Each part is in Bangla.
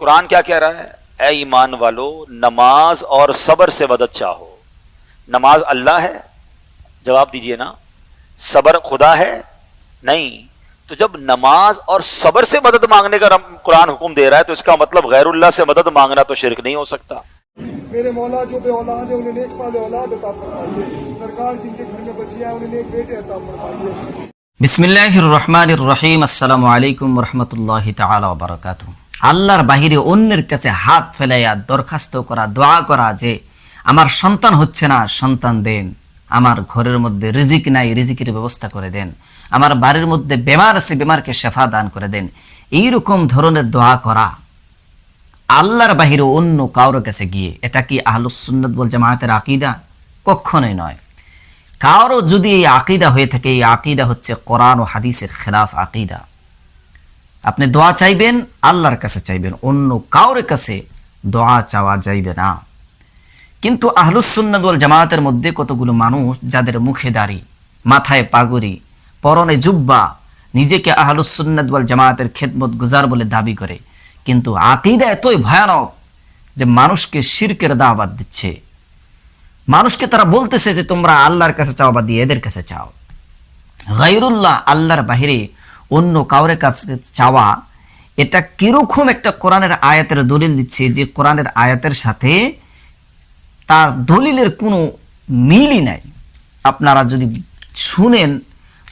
قرآن کیا کہہ رہا ہے؟ اے ایمان والو نماز اور صبر سے مدد چاہو۔ نماز اللہ ہے؟ جواب دیجیے نا۔ صبر خدا ہے؟ نہیں۔ تو جب نماز اور صبر سے مدد مانگنے کا قرآن حکم دے رہا ہے تو اس کا مطلب غیر اللہ سے مدد مانگنا تو شرک نہیں ہو سکتا۔ میرے مولا جو بے اولاد ہے انہیں نیک سال اولاد عطا فرمائیے۔ سرکار جن کے گھر میں بچی ہے انہیں نیک بیٹے عطا فرمائیے۔ بسم اللہ الرحمن الرحیم۔ السلام علیکم ورحمۃ اللہ تعالی وبرکاتہ۔ আল্লাহর বাহিরে অন্যের কাছে হাত ফেলাইয়া দরখাস্ত করা, দোয়া করা যে আমার সন্তান হচ্ছে না, সন্তান দেন। আমার ঘরের মধ্যে রিজিক নাই, রিজিকের ব্যবস্থা করে দেন। আমার বাড়ির মধ্যে বেমার আছে, বেমারকে শেফা দান করে দেন। এইরকম ধরনের দোয়া করা। আল্লাহর বাহিরে অন্য কারোর কাছে গিয়ে, এটা কি আহলুস সুন্নাত বল জামায়াতের আকিদা? কখনোই নয়। কারও যদি এই আকিদা হয়ে থাকে, এই আকিদা হচ্ছে কোরআন ও হাদিসের খেলাফ আকিদা। আপনি দোয়া চাইবেন, আল্লাহর কাছে চাইবেন, অন্য কাউরের কাছে দোয়া চাওয়া যাইবে না। কিন্তু আহলুসুন্নাত ওয়াল জামায়াতের মধ্যে কতগুলো মানুষ যাদের মুখে দাড়ি, মাথায় পাগুড়ি, পরনে জুব্বা, নিজেকে আহলুসুন্নাত জামায়াতের খেদমত গুজার বলে দাবি করে, কিন্তু আকিদা এতই ভয়ানক যে মানুষকে শিরকের দাওয়াত দিচ্ছে। মানুষকে তারা বলতেছে যে তোমরা আল্লাহর কাছে চাও বা দিয়ে এদের কাছে চাও। গাইরুল্লাহ আল্লাহর বাহিরে অন্য কাউরে কাছে চাওয়া, এটা কীরকম একটা কোরআনের আয়াতের দলিল দিচ্ছে যে কোরআনের আয়াতের সাথে তার দলিলের কোনো মিলই নাই? আপনারা যদি শুনেন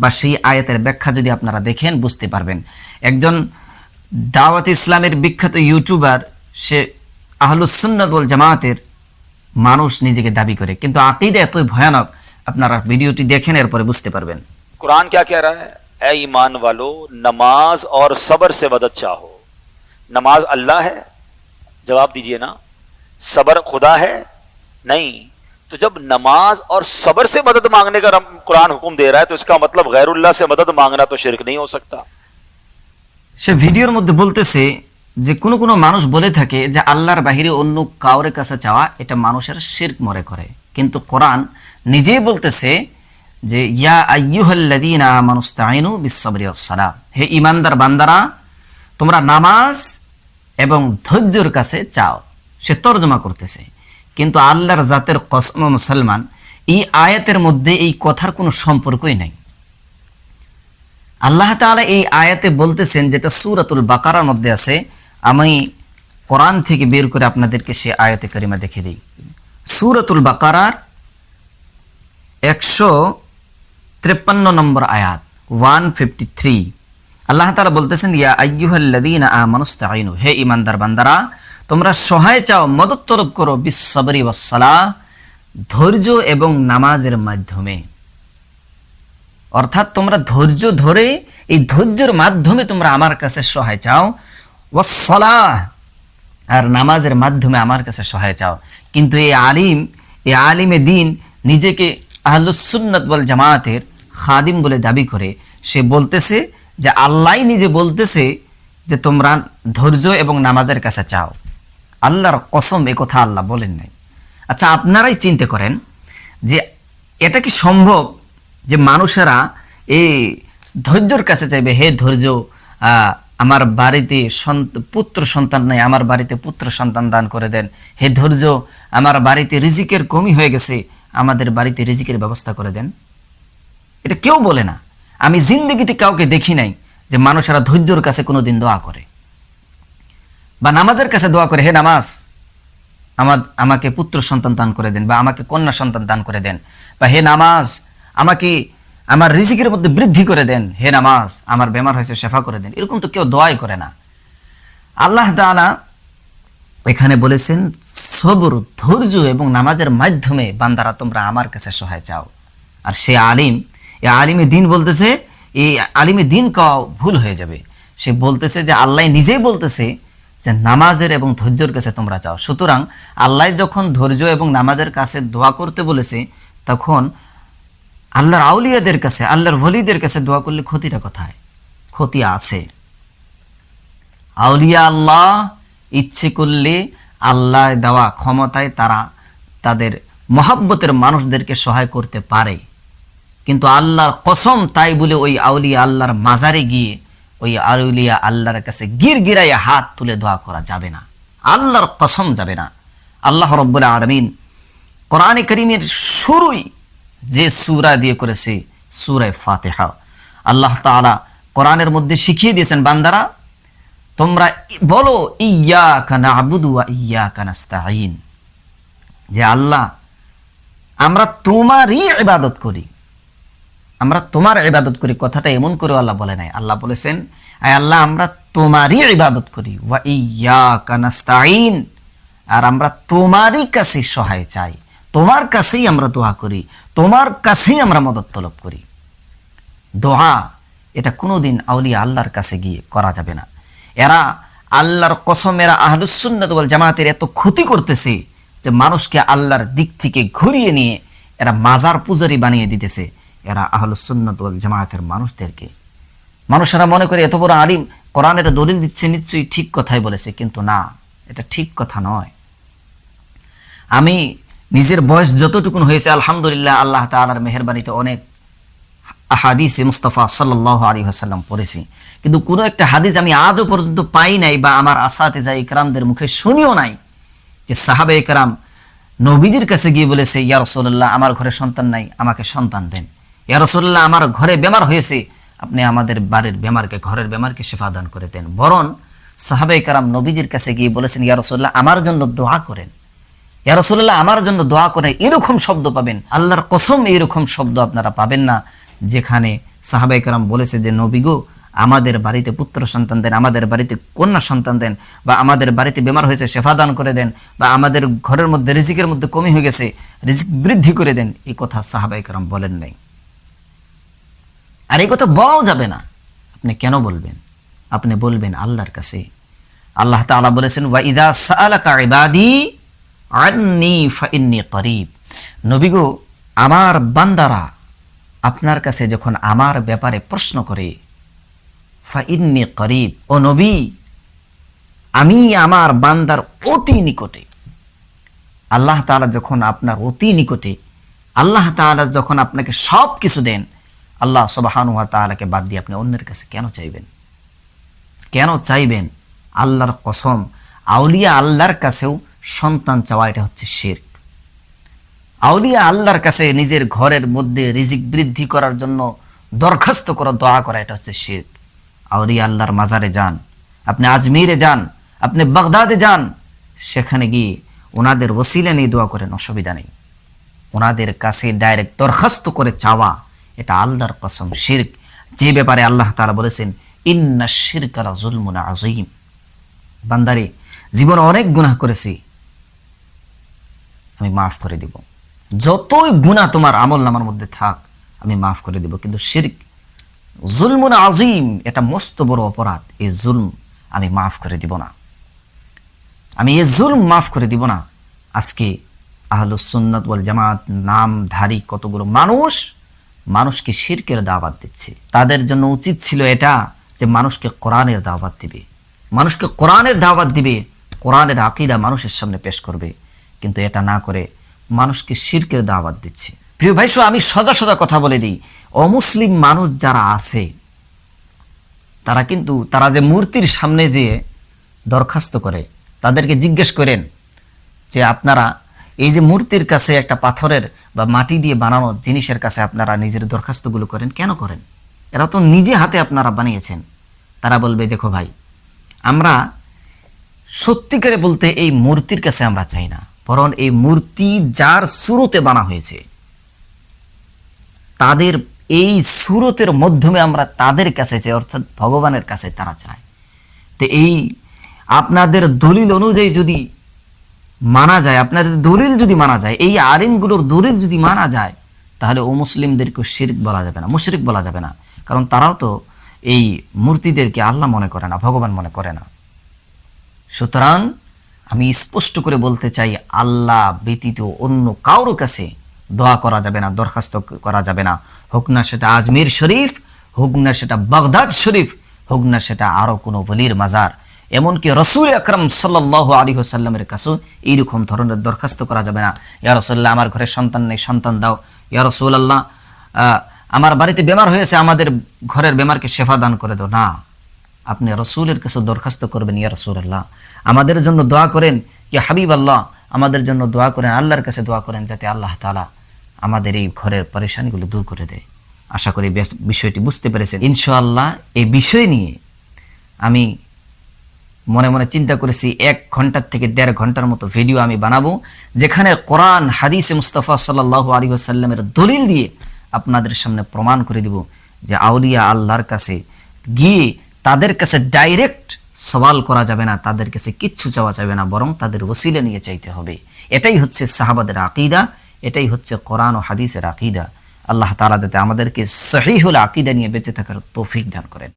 বা সেই আয়াতের ব্যাখ্যা যদি আপনারা দেখেন, বুঝতে পারবেন। একজন দাওয়াত ইসলামের বিখ্যাত ইউটিউবার, সে আহলুসুন্নদুল জামায়াতের মানুষ নিজেকে দাবি করে। কিন্তু আকিদা এতই ভয়ানক, আপনারা ভিডিওটি দেখেন, এরপরে বুঝতে পারবেন। কোরআন কে কে রা ए ईमान वालो नमाज और सबर से मदद चाहो नमाज अल्लाह है जवाब दीजिए ना सबर खुदा है नहीं तो जब नमाज और सबर से मदद मांगने का रम- कुरान हुक्म दे रहा है तो इसका मतलब गैरुल्लाह से मदद मांगना तो शिरक नहीं हो सकता সে ভিডিওর মধ্যে বলতেছে যে কোনো কোনো মানুষ বলে থাকে যে আল্লাহর বাহিরে অন্য কাউরে কাছে চাওয়া এটা মানুষের শির্ক মরে করে কিন্তু কোরআন নিজেই বলতেছে যে, ইয়া আইয়ুহাল্লাযীনা আমানুস্তাঈনু বিস-সাবরি হে ঈমানদার বান্দারা, তোমরা নামাজ এবং ধৈর্যের কাছে চাও। সে তর্জমা করতেছে। কিন্তু আল্লাহর জাতের কসম মুসলমান, এই আয়াতের মধ্যে এই কথার কোনো সম্পর্কই নাই। আল্লাহ তাআলা এই আয়াতে বলতেছেন, যেটা সূরাতুল বাকারার মধ্যে আছে, আমি কোরআন থেকে বের করে আপনাদেরকে সে আয়াতে করিমা দেখে দিই। সূরাতুল বাকারার একশো তিপ্পান্ন নম্বর আয়াত ওয়ান ফিফটি থ্রি আল্লাহ তাআলা বলতেছেন, ইয়া আইয়ুহাল্লাযীনা আমানুস্তাঈনু হে ঈমানদার বান্দারা, তোমরা সহায় চাও, মদত করো বিশ্বরি ওয়াসসালাহ, ধৈর্য এবং নামাজের মাধ্যমে। অর্থাৎ তোমরা ধৈর্য ধরে, এই ধৈর্যের মাধ্যমে তোমরা আমার কাছে সহায় চাও, ওয়াসসালাহ, আর নামাজের মাধ্যমে আমার কাছে সহায় চাও। কিন্তু এই আলিম, এই আলিমে দিন নিজেকে আহলুসুন্নত বল জামায়াতের খাদিম বলে দাবি করে, সে বলতেছে যে আল্লাহ নিজে বলতেছে যে তোমরা ধৈর্য এবং নামাজের কাছে চাও। আল্লাহর কসম এ কথা আল্লাহ বলেন নাই। আচ্ছা আপনারাই চিন্তা করেন যে এটা কি সম্ভব যে মানুষেরা এই ধৈর্যর কাছে চাইবে, হে ধৈর্য আমার বাড়িতে পুত্র সন্তান নাই, আমার বাড়িতে পুত্র সন্তান দান করে দেন। হে ধৈর্য, আমার বাড়িতে রিজিকের কমি হয়ে গেছে, আমাদের বাড়িতে রিজিকের ব্যবস্থা করে দেন। এটা কেউ বলে না। আমি জিন্দগিতে কাউকে দেখি নাই যে মানুষেরা ধৈর্যর কাছে কোনোদিন দোয়া করে। বা নামাজের কাছে দোয়া করে, হে নামাজ, আমার, আমাকে পুত্র সন্তান দান করে দেন বা আমাকে কন্যা সন্তান দান করে দেন বা হে নামাজ, আমাকে, আমার রিজিকের মধ্যে বৃদ্ধি করে দেন। হে নামাজ, আমার বেমার হয়েছে, শেফা করে দেন। এরকম তো কেউ দোয়াই করে না। আল্লাহ তাআলা এখানে বলেছেন, সবর, ধৈর্য এবং নামাজের মাধ্যমে বান্দারা তোমরা আমার কাছে সহায় চাও। আর সে আলিম এই আলিমে দিন বলতেছে, এই আলিমে দিন কাও ভুল হয়ে যাবে। সে বলতেছে যে আল্লাহ নিজেই বলতেছে যে নামাজের এবং ধৈর্যের কাছে তোমরা চাও। সুতরাং আল্লাহ যখন ধৈর্য এবং নামাজের কাছে দোয়া করতে বলেছে, তখন আল্লাহর আউলিয়াদের কাছে, আল্লাহর ভলিদের কাছে দোয়া করলে ক্ষতিটা কোথায়? ক্ষতি আছে। আউলিয়া আল্লাহ ইচ্ছে করলে আল্লাহ দেওয়া ক্ষমতায় তারা তাদের মহাব্বতের মানুষদেরকে সহায় করতে পারে। কিন্তু আল্লাহর কসম তাই বলে ওই আউলিয়া আল্লাহর মাজারে গিয়ে ওই আউলিয়া আল্লাহর কাছে গির গিরাইয়া হাত তুলে দোয়া করা যাবে না। আল্লাহর কসম যাবে না। আল্লাহ রব্বুল আলমিন কোরআনে করিমের শুরুই যে সুরা দিয়ে করেছে সুরায় ফাতেহা। আল্লাহ তাআলা কোরআনের মধ্যে শিখিয়ে দিয়েছেন, বান্দারা, তোমরা বলো ইয়া কানা আবুদু ইয়া কানাস্তাইন যে আল্লাহ, আমরা তোমারই ইবাদত করি। আমরা তোমার ইবাদত করি। কথাটা এমন করে আল্লাহ বলে নাই। আল্লাহ বলেছেন, আয় আল্লাহ, আমরা তোমারই ইবাদত করি। ওয়া ইয়া কানাস্তাইন আর আমরা তোমারই কাছে সহায় চাই। তোমার কাছেই আমরা দোয়া করি। তোমার কাছেই আমরা মদত তলব করি। দোয়া, এটা কোনোদিন আউলিয়া আল্লাহর কাছে গিয়ে করা যাবে না। এরা আল্লাহর কসম, এরা আহলুসুন্নত ওয়াল জামাতের এত ক্ষতি করতেছে যে মানুষকে আল্লাহর দিক থেকে ঘুরিয়ে নিয়ে এরা মাজার পূজারি বানিয়ে দিতেছে। এরা আহলুসুন্নত জামাতের মানুষদেরকে। মানুষেরা মনে করে এত বড় আলিম, কোরআনের দলিল দিচ্ছে, নিশ্চয়ই ঠিক কথাই বলেছে, কিন্তু না, এটা ঠিক কথা নয়। আমি নিজের বয়স যতটুকুন হয়েছে, আলহামদুলিল্লাহ, আল্লাহ তাআলার মেহেরবানিতে অনেক হাদিসে মুস্তফা সাল্লাহ আলী হাসাল্লাম পড়েছি। কিন্তু কোনো একটা হাদিস আমি আজও পর্যন্ত পাই নাই বা আমার আশাতে যাই ইকরামদের মুখে শুনিও নাই যে সাহাবে ইকরাম নবীজির কাছে গিয়ে বলেছে, ইয়া রসুল্লাহ আমার ঘরে সন্তান নাই, আমাকে সন্তান দেন। ইয়া রসুল্লাহ আমার ঘরে বেমার হয়েছে। আপনি আমাদের বাড়ির বেমারকে, ঘরের বেমারকে সেবা দান করে দেন। বরং সাহাবে কারাম নবীজির কাছে গিয়ে বলেছেন, ইয়া রসুল্লাহ আমার জন্য দোয়া করেন। ইয়া রসুল্লাহ আমার জন্য দোয়া করে এরকম শব্দ পাবেন। আল্লাহর কসম, এরকম শব্দ আপনারা পাবেন না। যেখানে সাহাবাই কারাম বলেছে যে, নবী গো, আমাদের বাড়িতে পুত্র সন্তান দেন, আমাদের বাড়িতে কন্যা সন্তান দেন বা আমাদের বাড়িতে বেমার হয়েছে, সেবা দান করে দেন বা আমাদের ঘরের মধ্যে রিজিকের মধ্যে কমি হয়ে গেছে, রিজিক বৃদ্ধি করে দেন। এই কথা সাহাবাই কারাম বলেন নাই। আর এই কথা বলাও যাবে না। আপনি কেন বলবেন? আপনি বলবেন আল্লাহর কাছে। আল্লাহ তাআলা বলেছেন, ওয়া ইদা সাআলাকা ইবাদি আন্নি ফাইন্নি করিব। নবী আমার বান্দারা আপনার কাছে যখন আমার ব্যাপারে প্রশ্ন করে ফাইন্নি করিব? ও নবী, আমি আমার বান্দার অতি নিকটে। আল্লাহ তাআলা যখন আপনার অতি নিকটে, আল্লাহ তাআলা যখন আপনাকে সব কিছু দেন আল্লাহ সুবহানাহু ওয়া তাআলাকে বাদ দিয়ে আপনি অন্যের কাছে কেন চাইবেন? কেন চাইবেন? আল্লাহর কসম, আউলিয়া আল্লাহর কাছেও সন্তান চাওয়া, এটা হচ্ছে শিরক। আউলিয়া আল্লাহর কাছে নিজের ঘরের মধ্যে রিজিক বৃদ্ধি করার জন্য দরখাস্ত করা, দোয়া করা, এটা হচ্ছে শিরক। আউলিয়া আল্লাহর মাজারে যান, আপনি আজমিরে যান, আপনি বাগদাদে যান, সেখানে গিয়ে ওনাদের ওসিলে নিয়ে দোয়া করেন, অসুবিধা নেই। ওনাদের কাছে ডাইরেক্ট দরখাস্ত করে চাওয়া এটা আল্লাহর কসম, শিরক। যে ব্যাপারে আল্লাহ তাআলা বলেছেন, ইন্না শিরকালা জুলমুন আযীম। বান্দারে, জীবনে অনেক গুনাহ করেছি, আমি মাফ করে দিব। যতই গুনাহ তোমার আমল নামার মধ্যে থাক, আমি মাফ করে দিব। কিন্তু শিরক, জুলমুন আজিম এটা মস্ত বড় অপরাধ। এই জুলম আমি মাফ করে দিব না। আমি এই জুলম মাফ করে দিব না। আজকে আহলুস সুন্নাত ওয়াল জামাত নামধারী কতগুলো মানুষ মানুষকে শিরকের দাওয়াত দিচ্ছে। তাদের জন্য উচিত ছিল এটা যে মানুষকে কোরআনের দাওয়াত দিবে। মানুষকে কোরআনের দাওয়াত দিবে, কোরআনের আকিদা মানুষের সামনে পেশ করবে। কিন্তু এটা না করে মানুষকে শিরকের দাওয়াত দিচ্ছে। প্রিয় ভাই আমি সজা সজা কথা বলে দিই। অমুসলিম মানুষ যারা আছে, তারা কিন্তু, তারা যে মূর্তির সামনে যেয়ে দরখাস্ত করে, তাদেরকে জিজ্ঞেস করেন যে আপনারা এই যে মূর্তির কাছে একটা পাথরের বা মাটি দিয়ে বানানো জিনিসের কাছে আপনারা নিজের দরখাস্তগুলো করেন। কেন করেন? এরা তো নিজে হাতে আপনারা বানিয়েছেন। তারা বলবে, দেখো ভাই, আমরা সত্যিকারে বলতে এই মূর্তির কাছে আমরা চাই না। বরং এই মূর্তি যার সুরতে বানা হয়েছে, তাদের এই সুরতের মাধ্যমে আমরা তাদের কাছে চাই, অর্থাৎ ভগবানের কাছে তারা চায়। তো এই আপনাদের দলিল অনুযায়ী যদি মানা যায়, আপনাদের দলিল যদি মানা যায়, এই আইনগুলোর দলিল যদি মানা যায়, তাহলে ও মুসলিমদেরকে শিরিক বলা যাবে না, মুশরিক বলা যাবে না। কারণ তারাও তো এই মূর্তিদেরকে আল্লাহ মনে করে না, ভগবান মনে করে না। সুতরাং আমি স্পষ্ট করে বলতে চাই, আল্লাহ ব্যতীত অন্য কারোর কাছে দোয়া করা যাবে না, দরখাস্ত করা যাবে না। হোক না সেটা আজমির শরীফ, হোক না সেটা বাগদাদ শরীফ, হোক না সেটা আরও কোনো বলির মাজার। এমনকি রসুল আকরম সাল্লাহ আলী সাল্লামের কাছেও এইরকম ধরনের দরখাস্ত করা যাবে না। ইয়া রসুল্লাহ আমার ঘরে সন্তান নেই, সন্তান দাও। ইয়া রসুল আল্লাহ আমার বাড়িতে বেমার হয়েছে, আমাদের ঘরের বেমারকে শেফা দান করে দাও। না, আপনি রসুলের কাছে দরখাস্ত করবেন, ইয়া রসুল আল্লাহ আমাদের জন্য দোয়া করেন কি হাবিব আল্লাহ আমাদের জন্য দোয়া করেন, আল্লাহর কাছে দোয়া করেন, যাতে আল্লাহ তালা আমাদের এই ঘরের পরেশানিগুলো দূর করে দেয়। আশা করি বিষয়টি বুঝতে পেরেছেন। ইনশাআল্লাহ এই বিষয় নিয়ে আমি মনে মনে চিন্তা করেছি, এক ঘণ্টার থেকে দেড় ঘণ্টার মতো ভিডিও আমি বানাবো, যেখানে কোরআন, হাদিসে মুস্তাফা সাল্লাহ আলী আসাল্লামের দলিল দিয়ে আপনাদের সামনে প্রমাণ করে দিব যে আউলিয়া আল্লাহর কাছে গিয়ে তাদের কাছে ডাইরেক্ট সওয়াল করা যাবে না, তাদের কাছে কিচ্ছু চাওয়া যাবে না, বরং তাদের ওসিলে নিয়ে চাইতে হবে। এটাই হচ্ছে সাহাবাদের আকিদা, এটাই হচ্ছে কোরআন ও হাদিসের আকিদা। আল্লাহ তাআলা যাতে আমাদেরকে সহিহুল আকিদা নিয়ে বেঁচে থাকার তৌফিক দান করেন।